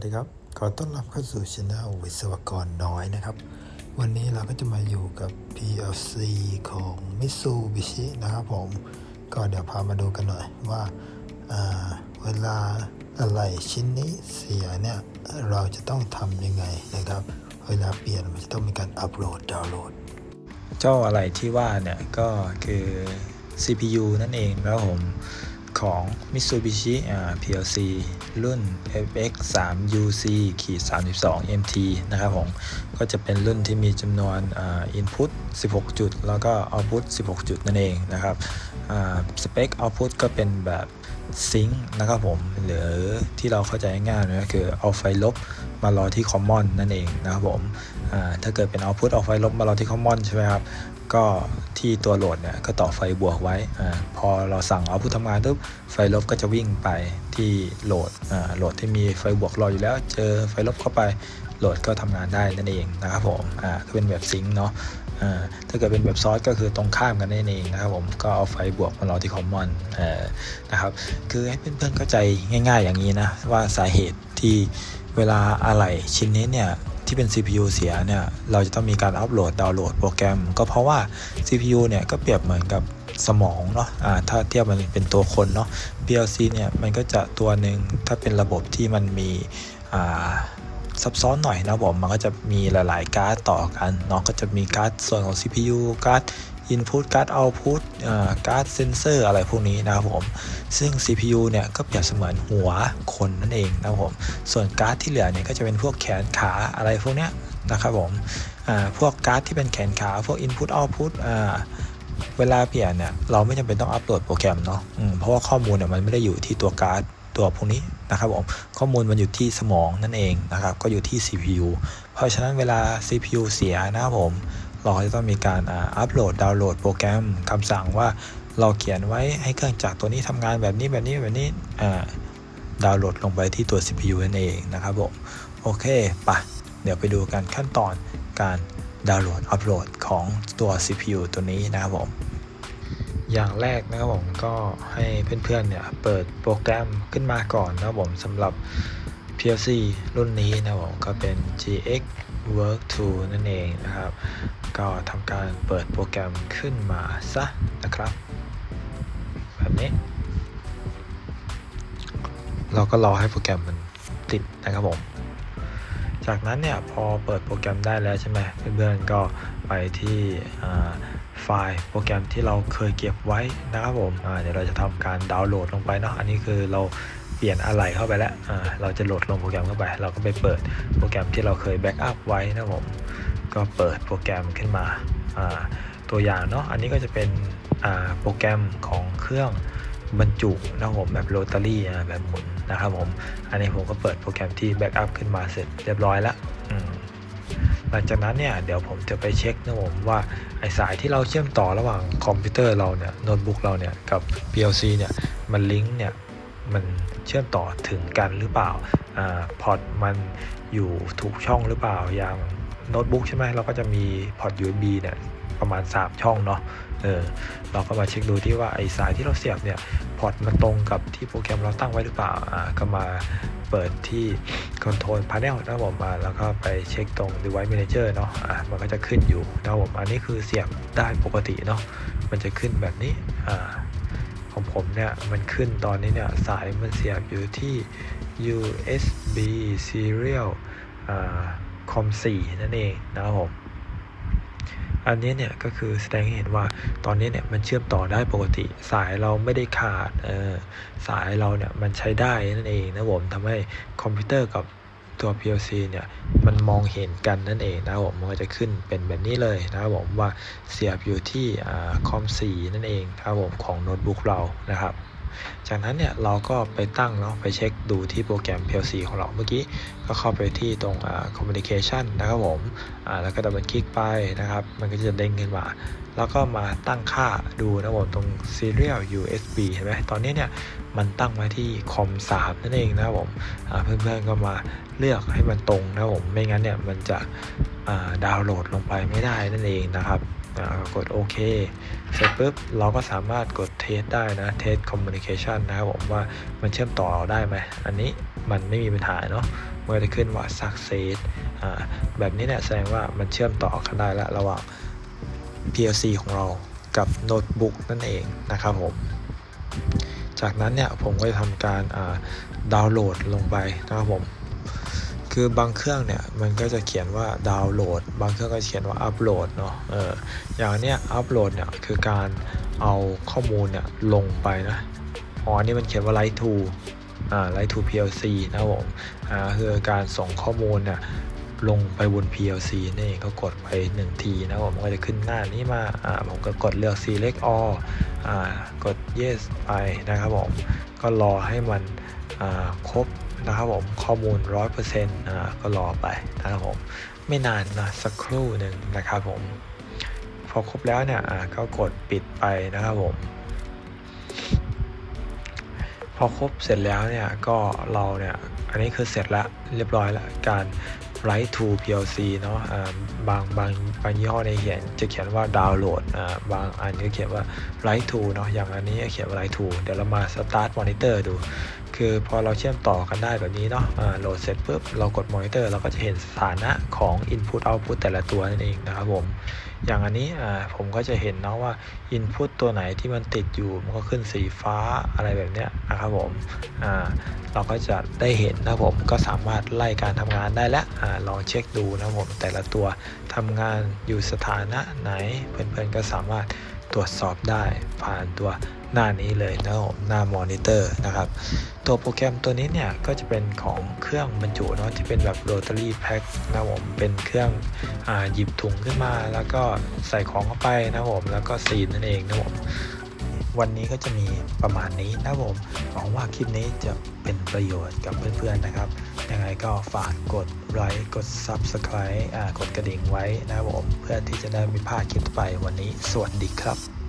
สดีครับ ขอต้อนรับเข้าสู่ช anel วิศวกรน้อยนะครับ วันนี้เราก็จะมาอยู่กับ PLC ของ Mitsubishi นะครับผม ก็เดี๋ยวพามาดูกันหน่อยว่าาเวลาอะไรชิ้นนี้เสียเนี่ย เราจะต้องทำยังไงนะครับ เวลาเปลี่ยนมันจะต้องมีการอัปโหลดดาวน์โหลด เจ้าอะไรที่ว่าเนี่ย ก็คือ CPU นั่นเองนะครับผม ของ Mitsubishi PLC รุ่น FX 3 UC ขีด32 MT นะครับผมก็จะเป็นรุ่นที่มีจำนวนอ่า Input 16 จุด แล้วก็ Output 16 จุดนั่นเองนะครับสเปค Output ก็เป็นแบบซิงค์นะครับผมหรือที่เราเข้าใจง่ายๆนะก็คือเอาไฟลบมารอที่ Common นั่นเองนะครับผมถ้าเกิดเป็น Output เอาไฟลบมารอที่ Common ใช่ไหมครับ ก็ที่ตัวโหลดเนี่ยก็ต่อไฟบวกไว้อาพอเราสั่งเอาผู้ทำงานปุ๊บไฟลบก็จะวิ่งไปที่โหลดอ่าโหลดที่มีไฟบวกรออยู่แล้ว เจอไฟลบเข้าไปโหลดก็ทำงานได้นั่นเองนะครับผมอ่าถ้าเป็นแบบซิงค์เนาะอ่าถ้าเกิดเป็นแบบซอสก็คือตรงข้ามกันนั่นเองนะครับผมก็เอาไฟบวกมารอที่คอมมอนนะครับคือให้เพื่อนๆเข้าใจง่าย ๆ อย่างนี้นะว่าสาเหตุที่เวลาอะไรชิ้นนี้เนี่ย ที่เป็น CPU เสียเนี่ยเราจะต้องมีการอัปโหลดดาวน์โหลดโปรแกรม ก็เพราะว่า CPU เนี่ยก็เปรียบเหมือนกับสมองเนาะะถ้าเทียบมันเป็นตัวคนเนาะ PLC เนี่ยมันก็จะตัวหนึ่งถ้าเป็นระบบที่มันมีอ่าซับซ้อนหน่อยนะผมมันก็จะมีหลาย ๆ การ์ดต่อกันเนาะก็จะมีการ์ดส่วนของ CPU การ์ด Input การ์ด Output การ์ดเซนเซอร์อะไรพวกนี้นะครับผม ซึ่ง CPU เนี่ยก็เปรียบเสมือนหัวคนนั่นเองนะครับผม ส่วนการ์ดที่เหลือเนี่ยก็จะเป็นพวกแขนขาอะไรพวกเนี้ยนะครับผมพวกการ์ดที่เป็นแขนขาพวก Input Output เวลาเปลี่ยนเนี่ยเราไม่จำเป็นต้องอัปโหลดโปรแกรมเนาะเพราะว่าข้อมูลเนี่ยมันไม่ได้อยู่ที่ตัวการ์ดตัวพวกนี้นะครับผมข้อมูลมันอยู่ที่สมองนั่นเองนะครับก็อยู่ที่ CPU เพราะฉะนั้นเวลา CPU เสียนะครับผม เราก็จะต้องมีการอัปโหลดดาวน์โหลดโปรแกรมคำสั่งว่าเราเขียนไว้ให้เครื่องจักรตัวนี้ทำงานแบบนี้แบบนี้แบบนี้อ่าดาวน์โหลดลงไปที่ตัว CPU นั่นเองนะครับผมโอเคปะเดี๋ยวไปดูกันขั้นตอนการดาวน์โหลดอัปโหลดของตัว CPU ตัวนี้นะครับผมอย่างแรกนะครับผมก็ให้เพื่อนๆเนี่ยเปิดโปรแกรมขึ้นมาก่อนนะครับผมสำหรับ PLC รุ่นนี้นะครับผมก็เป็น GX Work 2 นั่นเองนะครับ ก็ทำการเปิดโปรแกรมขึ้นมาซะนะครับ แบบนี้ เราก็รอให้โปรแกรมมันติดนะครับผม จากนั้นเนี่ยพอเปิดโปรแกรมได้แล้วใช่ไหมเพื่อนๆก็ไปที่ไฟล์โปรแกรมที่เราเคยเก็บไว้นะครับผมเดี๋ยวเราจะทำการดาวน์โหลดลงไปเนาะอันนี้คือเราเปลี่ยนอะไรเข้าไปแล้ว เราจะโหลดลงโปรแกรมเข้าไป เราก็ไปเปิดโปรแกรมที่เราเคยแบ็กอัพไว้นะครับผม ก็เปิดโปรแกรมขึ้นมาตัวอย่างเนาะอันนี้ก็จะเป็นโปรแกรมของเครื่องบรรจุนะครับผมแบบโรตารี่แบบหมุนนะครับผมอันนี้ผมก็เปิดโปรแกรมที่แบ็กอัพขึ้นมาเสร็จเรียบร้อยแล้วหลังจากนั้นเนี่ยเดี๋ยวผมจะไปเช็คนะผมว่าไอสายที่เราเชื่อมต่อระหว่างคอมพิวเตอร์เราเนี่ยโน้ตบุ๊กเราเนี่ยกับ PLC เนี่ยมันลิงก์เนี่ยมันเชื่อมต่อถึงกันหรือเปล่าอ่าพอร์ตมันอยู่ถูกช่องหรือเปล่าอย่าง โน้ตบุ๊กใช่ไหมเราก็จะมีพอร์ต USB เนี่ยประมาณ 3 ช่องเนาะเออเราก็มาเช็คดูที่ว่าไอสายที่เราเสียบเนี่ยพอร์ตมันตรงกับที่โปรแกรมเราตั้งไว้หรือเปล่าอ่าก็มาเปิดที่ Control Panel นะครับผมมาแล้วก็ไปเช็คตรง Device Manager เนาะอ่ามันก็จะขึ้นอยู่นะครับผมอันนี้คือเสียบได้ปกติเนาะมันจะขึ้นแบบนี้อ่าของผมเนี่ยมันขึ้นตอนนี้เนี่ยสายมันเสียบอยู่ที่ USB Serial อ่า COM 4นั่นเองนะครับผมอันนี้เนี่ยก็คือแสดงให้เห็นว่าตอนนี้เนี่ยมันเชื่อมต่อได้ปกติ สายเราไม่ได้ขาดเออสายเราเนี่ยมันใช้ได้นั่นเองนะผมทำให้คอมพิวเตอร์กับตัว PLC เนี่ยมันมองเห็นกันนั่นเองนะครับผมมันก็จะขึ้นเป็นแบบนี้เลยนะครับผมว่าเสียบอยู่ที่คอม4นั่นเองนะครับผมของโน้ตบุ๊กเรานะครับ จากนั้นเนี่ยเราก็ไปตั้งเนาะไปเช็คดูที่โปรแกรม PLC ของเราเมื่อกี้ก็เข้าไปที่ตรงอ่า communication นะครับผมอ่าแล้วก็ดับเบิลคลิกไปนะครับ มันก็จะเด้งขึ้นมา แล้วก็มาตั้งค่าดูนะผมตรง serial USB เห็นไหมตอนนี้เนี่ยมันตั้งไว้ที่คอม3นั่นเองนะครับผมเพื่อนๆก็มาเลือกให้มันตรงนะครับผมไม่งั้นเนี่ยมันจะดาวน์โหลดลงไปไม่ได้นั่นเองนะครับ อ่ากดโอเค เสร็จปุ๊บเราก็สามารถกดเทสได้นะเทสคอมมูนิเคชันนะครับผมว่ามันเชื่อมต่อได้ไหมอันนี้มันไม่มีปัญหาเนาะโอมันก็จะขึ้นว่า success อ่าแบบนี้เนี่ยแสดงว่ามันเชื่อมต่อกันได้ล้วระหว่าง PLC ของเรากับโน้ตบุ๊กนั่นเองนะครับผมจากนั้นเนี่ยผมก็จะทำการดาวน์โหลดลงไปนะครับผม คือบางเครื่องเนี่ยมันก็จะเขียนว่าดาวน์โหลด บางเครื่องก็เขียนว่าอัปโหลดเนาะเอออย่างเนี้ยอัปโหลดเนี่ยคือการเอาข้อมูลเนี่ยลงไปนะอ๋ออันนี่มันเขียนว่า write to อ่า write to PLC นะผมอ่าคือการส่งข้อมูลเนี่ยลงไปบน PLC นี่ก็กดไป 1 ทีนะผมก็จะขึ้นหน้านี้มาอ่าผมก็กดเลือก select all อ่ากด yes ไปนะครับผมก็รอให้มันอ่าครบ นะครับผมข้อมูล 100%อ่าก็รอไปนะครับผมไม่นานนะสักครู่หนึ่งนะครับผมพอครบแล้วเนี่ยอ่าก็กดปิดไปนะครับผม พอครบเสร็จแล้วเนี่ยก็เราเนี่ยอันนี้คือเสร็จแล้วเรียบร้อยแล้วการ write to PLC เนาะอ่าบางบางบางยี่ห้อในเขียนจะเขียนว่าดาวน์โหลดอ่าบางอันก็เขียนว่า write to เนาะอย่างอันนี้เขียนว่า write to เดี๋ยวเรามา start monitor ดู คือพอเราเชื่อมต่อกันได้แบบนี้เนาะโหลดเสร็จปุ๊บเรากดมอนิเตอร์เราก็จะเห็นสถานะของ Input Output แต่ละตัวนั่นเองนะครับผม อย่างอันนี้ผมก็จะเห็นเนาะว่า Input ตัวไหนที่มันติดอยู่มันก็ขึ้นสีฟ้าอะไรแบบเนี้ยนะครับผมเราก็จะได้เห็นนะผมก็สามารถไล่การทำงานได้แล้วอลองเช็คดูนะผมแต่ละตัวทำงานอยู่สถานะไหนเพื่อนๆก็สามารถตรวจสอบได้ผ่านตัว หน้านี้เลยนะครับผมหน้ามอนิเตอร์นะครับ ตัวโปรแกรมตัวนี้เนี่ยก็จะเป็นของเครื่องบรรจุเนาะที่เป็นแบบโรตารี่แพ็คนะผมเป็นเครื่องอหยิบถุงขึ้นมา แล้วก็ใส่ของเข้าไปนะผมแล้วก็ซีนนั่นเองนะผมวันนี้ก็จะมีประมาณนี้นะผมหวังว่าคลิปนี้จะเป็นประโยชน์กับเพื่อนๆนะครับ ยังไงก็ฝากกดไลค์กด Subscribe กดกระดิ่งไว้นะครับผม เพื่อที่จะได้ไม่พลาดคลิปต่อไปวันนี้ สวัสดีครับ